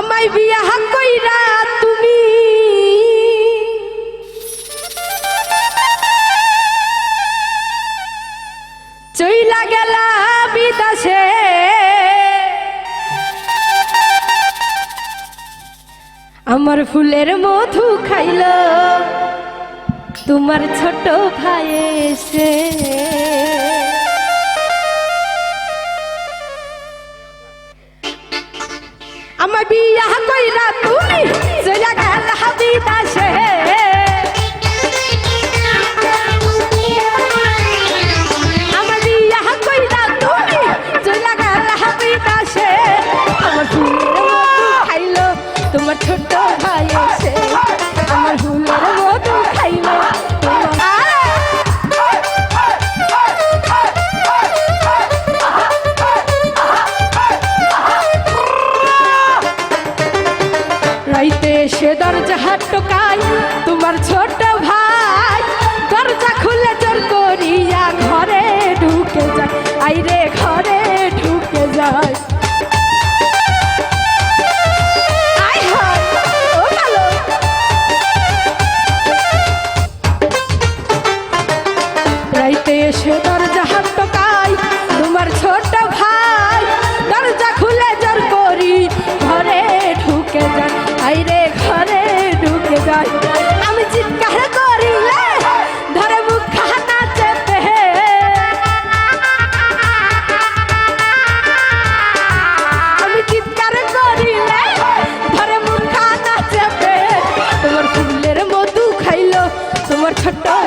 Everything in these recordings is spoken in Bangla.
আমায় বিয়া কইরা তুমি? চইলা গেলা বিদাসে আমার ফুলের মধু খাইল, তোমার ছোট ভাই সে বিয়া কইরা তুমি চলে গেল হাবিবা শহরে আমার ছোট ভাই சட்டா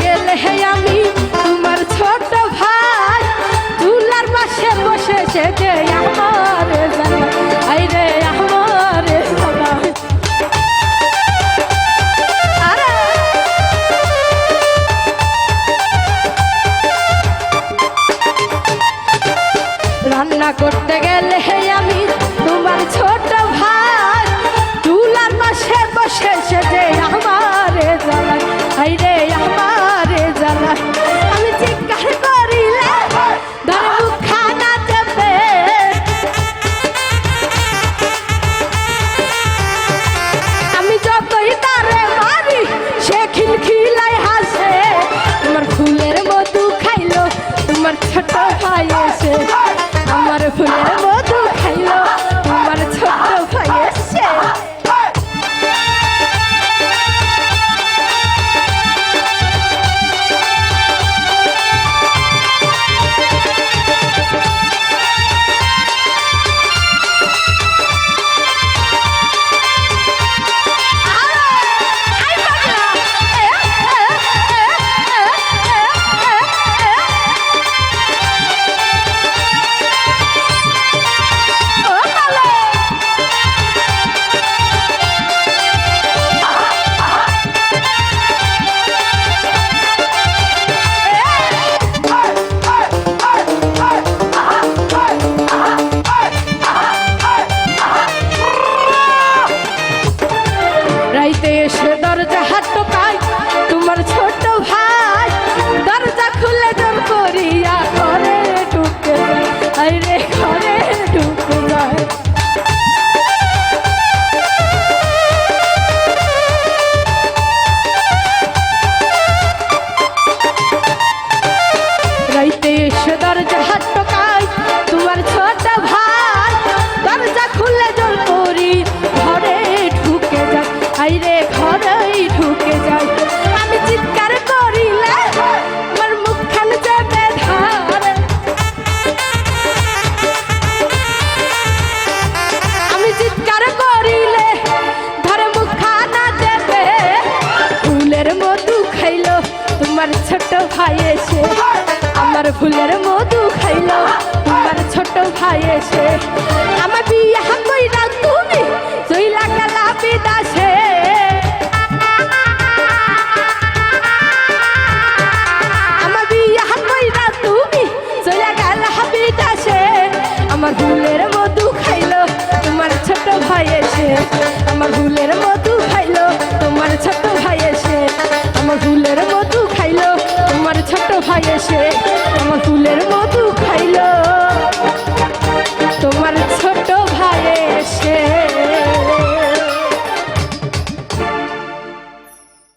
গেলে আমি ফুলের মধু খাইলো। তোমার ছোট ভাই এসে আমার বিয়ে কইরা তুমি চইলা গেলা বিদাসে। আমার বিয়ে কইরা তুমি চইলা গেলা বিদাসে। আমার ফুলের মধু খাইলো, তোমার ছোট ভাই এসে। আমার ফুলের মধু খাইলো, তোমার ছোট ভাই এসে। আমার ফুলের ভাই এসে আমার ফুলের মধু খাইলো।